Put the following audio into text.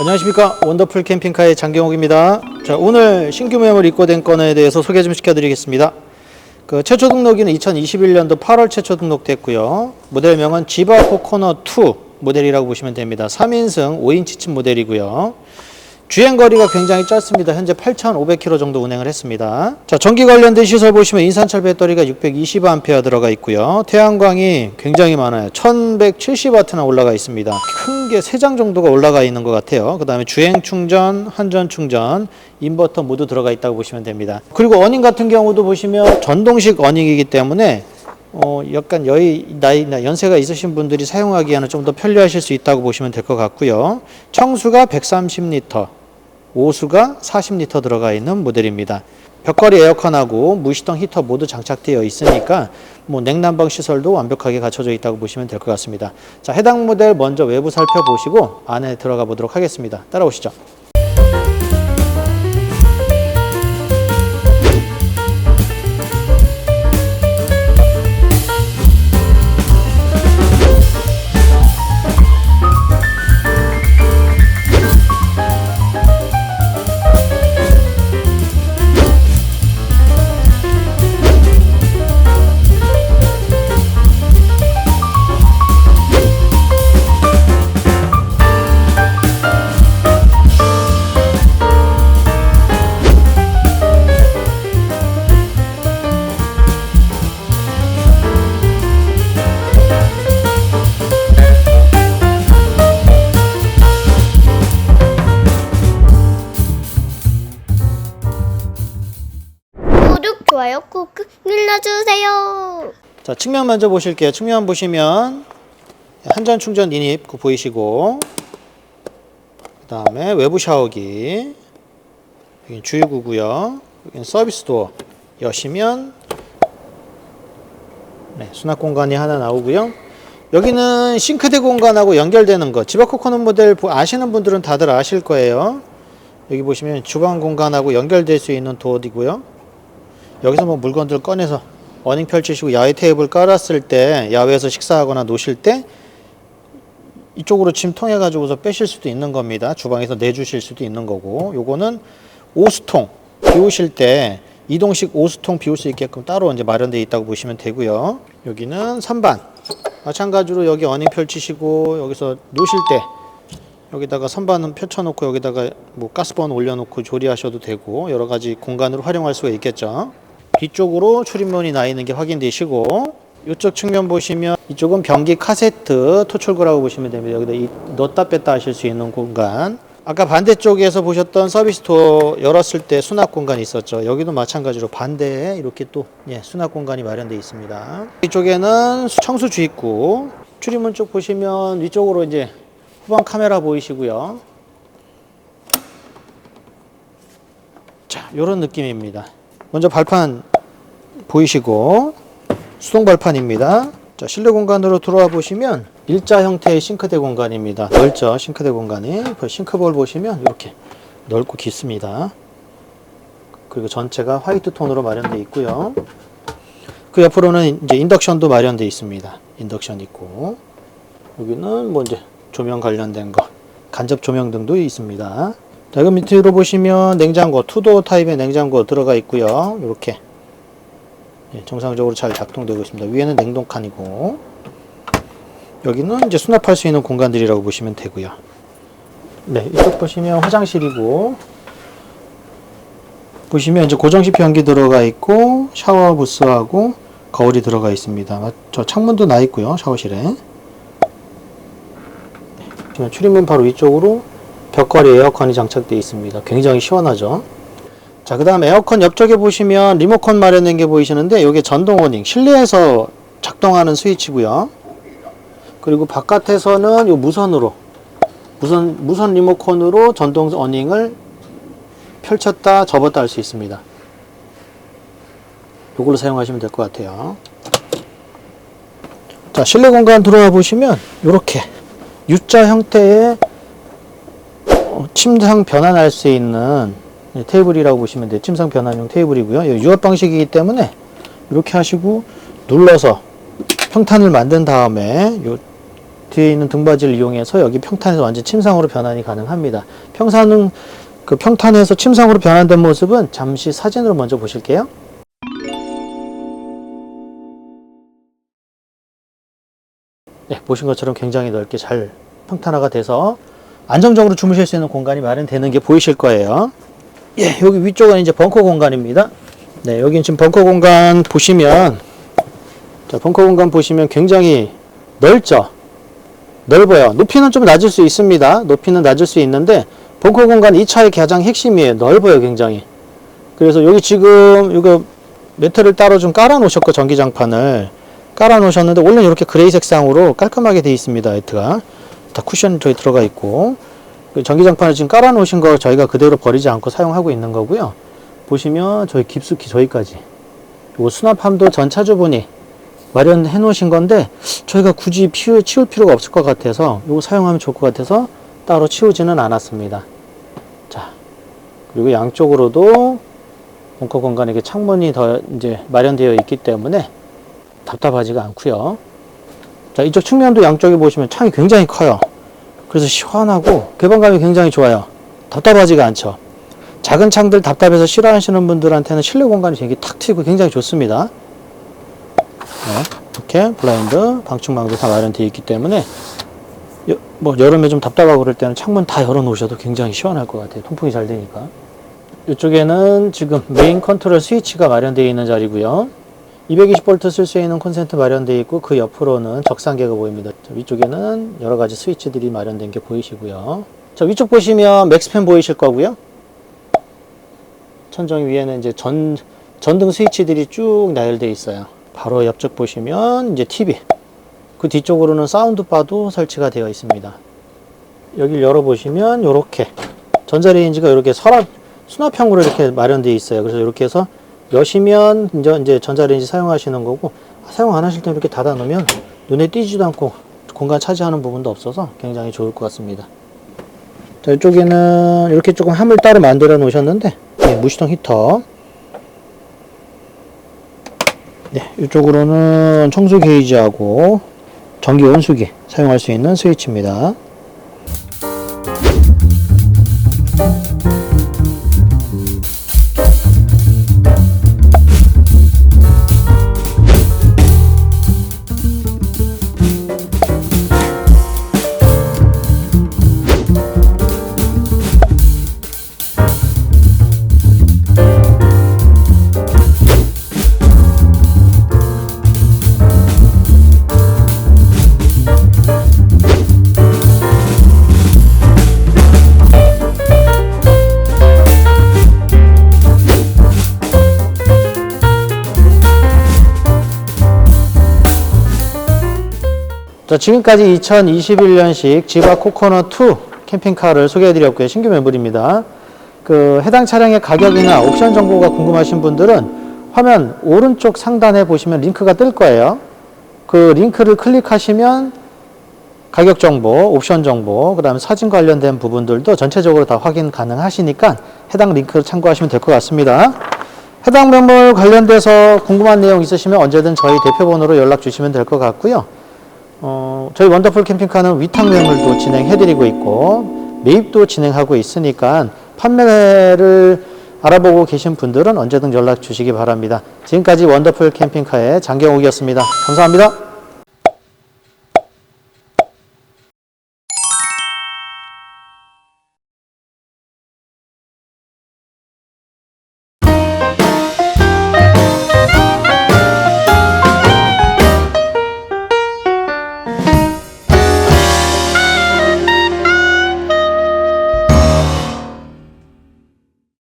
안녕하십니까 원더풀 캠핑카의 장경옥입니다. 자 오늘 신규 매물 입고된 건에 대해서 소개 좀 시켜드리겠습니다. 그 최초 등록일은 2021년도 8월 최초 등록됐고요. 모델명은 지바 코코너 2 모델이라고 보시면 됩니다. 3인승 5인치 층 모델이고요. 주행 거리가 굉장히 짧습니다. 현재 8,500km 정도 운행을 했습니다. 자, 전기 관련된 시설 보시면 인산철 배터리가 620A 들어가 있고요. 태양광이 굉장히 많아요. 1170W나 올라가 있습니다. 큰 게 3장 정도가 올라가 있는 것 같아요. 그 다음에 주행 충전, 한전 충전, 인버터 모두 들어가 있다고 보시면 됩니다. 그리고 어닝 같은 경우도 보시면 전동식 어닝이기 때문에 어, 약간 여의 나이 나 연세가 있으신 분들이 사용하기에는 좀 더 편리하실 수 있다고 보시면 될 것 같고요. 청수가 130리터, 오수가 40리터 들어가 있는 모델입니다. 벽걸이 에어컨하고 무시동 히터 모두 장착되어 있으니까 뭐 냉난방 시설도 완벽하게 갖춰져 있다고 보시면 될 것 같습니다. 자, 해당 모델 먼저 외부 살펴보시고 안에 들어가 보도록 하겠습니다. 따라오시죠. 자, 측면 먼저 보실게요. 측면 보시면 한전 충전 인입 그 보이시고 그 다음에 외부 샤워기 여기 주유구고요. 여기 서비스 도어 여시면 네, 수납 공간이 하나 나오고요. 여기는 싱크대 공간하고 연결되는 거 지바코코는 모델 보- 아시는 분들은 다들 아실 거예요. 여기 보시면 주방 공간하고 연결될 수 있는 도어이고요. 여기서 뭐 물건들 꺼내서 어닝 펼치시고 야외 테이블 깔았을 때 야외에서 식사하거나 노실 때 이쪽으로 침 통해 가지고서 빼실 수도 있는 겁니다. 주방에서 내주실 수도 있는 거고 요거는 오수통 비우실 때 이동식 오수통 비울 수 있게끔 따로 이제 마련되어 있다고 보시면 되고요. 여기는 선반 마찬가지로 여기 어닝 펼치시고 여기서 노실 때 여기다가 선반은 펼쳐놓고 여기다가 뭐 가스번 올려놓고 조리하셔도 되고 여러 가지 공간으로 활용할 수가 있겠죠. 뒤쪽으로 출입문이 나 있는 게 확인되시고 이쪽 측면 보시면 이쪽은 변기 카세트 토출구라고 보시면 됩니다. 여기다 이 넣었다 뺐다 하실 수 있는 공간. 아까 반대쪽에서 보셨던 서비스 도어 열었을 때 수납 공간이 있었죠. 여기도 마찬가지로 반대에 이렇게 또 예, 수납 공간이 마련되어 있습니다. 이쪽에는 청수 주입구. 출입문 쪽 보시면 위쪽으로 이제 후방 카메라 보이시고요. 자, 이런 느낌입니다. 먼저 발판 보이시고 수동 발판입니다. 자, 실내 공간으로 들어와 보시면 일자 형태의 싱크대 공간입니다. 넓죠, 싱크대 공간이. 그 싱크볼 보시면 이렇게 넓고 깊습니다. 그리고 전체가 화이트 톤으로 마련되어 있고요. 그 옆으로는 이제 인덕션도 마련되어 있습니다. 인덕션 있고 여기는 뭐 이제 조명 관련된 거 간접 조명 등도 있습니다. 자, 여기 밑으로 보시면 냉장고 투도 타입의 냉장고 들어가 있고요. 이렇게 예, 정상적으로 잘 작동되고 있습니다. 위에는 냉동 칸이고 여기는 이제 수납할 수 있는 공간들이라고 보시면 되고요. 네, 이쪽 보시면 화장실이고 보시면 이제 고정식 변기 들어가 있고 샤워 부스하고 거울이 들어가 있습니다. 저 창문도 나 있고요. 샤워실에. 지금 출입문 바로 위쪽으로 벽걸이 에어컨이 장착되어 있습니다. 굉장히 시원하죠. 자, 그 다음 에어컨 옆쪽에 보시면 리모컨 마련된 게 보이시는데 이게 전동 어닝 실내에서 작동하는 스위치고요. 그리고 바깥에서는 요 무선으로 무선 무선 리모컨으로 전동 어닝을 펼쳤다 접었다 할 수 있습니다. 이걸로 사용하시면 될 것 같아요. 자, 실내 공간 들어와 보시면 이렇게 U자 형태의 어, 침상 변환할 수 있는 네, 테이블이라고 보시면 돼요. 침상 변환용 테이블이고요. 이 유압 방식이기 때문에 이렇게 하시고 눌러서 평탄을 만든 다음에 요 뒤에 있는 등받이를 이용해서 여기 평탄에서 완전 침상으로 변환이 가능합니다. 평산은 그 평탄에서 침상으로 변환된 모습은 잠시 사진으로 먼저 보실게요. 네, 보신 것처럼 굉장히 넓게 잘 평탄화가 돼서 안정적으로 주무실 수 있는 공간이 마련되는 게 보이실 거예요. 예, 여기 위쪽은 이제 벙커 공간입니다. 네, 여기 지금 벙커 공간 보시면 자, 벙커 공간 보시면 굉장히 넓죠? 넓어요. 높이는 좀 낮을 수 있습니다. 높이는 낮을 수 있는데 벙커 공간 이 차의 가장 핵심이에요. 넓어요, 굉장히. 그래서 여기 지금 이거 매트를 따로 좀 깔아 놓으셨고 전기장판을 깔아 놓으셨는데 원래 이렇게 그레이 색상으로 깔끔하게 되어 있습니다. 매트가 다 쿠션 저희 들어가 있고 그 전기장판을 지금 깔아 놓으신 거 저희가 그대로 버리지 않고 사용하고 있는 거고요. 보시면 저희 깊숙이 저희까지 요거 수납함도 전 차주분이 마련해 놓으신 건데 저희가 굳이 피우, 치울 필요가 없을 것 같아서 요거 사용하면 좋을 것 같아서 따로 치우지는 않았습니다. 자 그리고 양쪽으로도 벙커 공간에 이렇게 창문이 더 이제 마련되어 있기 때문에 답답하지가 않고요. 자 이쪽 측면도 양쪽에 보시면 창이 굉장히 커요. 그래서 시원하고 개방감이 굉장히 좋아요. 답답하지가 않죠. 작은 창들 답답해서 싫어하시는 분들한테는 실내 공간이 되게 탁 트이고 굉장히 좋습니다. 네, 이렇게 블라인드, 방충망도 다 마련되어 있기 때문에 여, 뭐 여름에 좀 답답하고 그럴 때는 창문 다 열어 놓으셔도 굉장히 시원할 것 같아요. 통풍이 잘 되니까. 이쪽에는 지금 메인 컨트롤 스위치가 마련되어 있는 자리고요. 220V 쓸 수 있는 콘센트 마련되어 있고 그 옆으로는 적상계가 보입니다. 자, 위쪽에는 여러 가지 스위치들이 마련된 게 보이시고요. 자, 위쪽 보시면 맥스팬 보이실 거고요. 천정 위에는 이제 전, 전등 스위치들이 쭉 나열되어 있어요. 바로 옆쪽 보시면 이제 TV. 그 뒤쪽으로는 사운드바도 설치가 되어 있습니다. 여기를 열어보시면 이렇게 전자레인지가 이렇게 서랍, 수납형으로 이렇게 마련되어 있어요. 그래서 이렇게 해서 여시면 이제, 전자레인지 사용하시는 거고 사용 안 하실 때 이렇게 닫아 놓으면 눈에 띄지도 않고 공간 차지하는 부분도 없어서 굉장히 좋을 것 같습니다. 자, 이쪽에는 이렇게 조금 함을 따로 만들어 놓으셨는데 네, 무시동 히터 네, 이쪽으로는 청소 게이지하고 전기 온수기 사용할 수 있는 스위치입니다. 자, 지금까지 2021년식 지바 코코넛 2 캠핑카를 소개해드렸고요. 신규 매물입니다. 그 해당 차량의 가격이나 옵션 정보가 궁금하신 분들은 화면 오른쪽 상단에 보시면 링크가 뜰 거예요. 그 링크를 클릭하시면 가격 정보, 옵션 정보, 그 다음에 사진 관련된 부분들도 전체적으로 다 확인 가능하시니까 해당 링크를 참고하시면 될 것 같습니다. 해당 매물 관련돼서 궁금한 내용 있으시면 언제든 저희 대표번호로 연락 주시면 될 것 같고요. 어, 저희 원더풀 캠핑카는 위탁 매물도 진행해드리고 있고 매입도 진행하고 있으니까 판매를 알아보고 계신 분들은 언제든 연락 주시기 바랍니다. 지금까지 원더풀 캠핑카의 장경욱이었습니다. 감사합니다.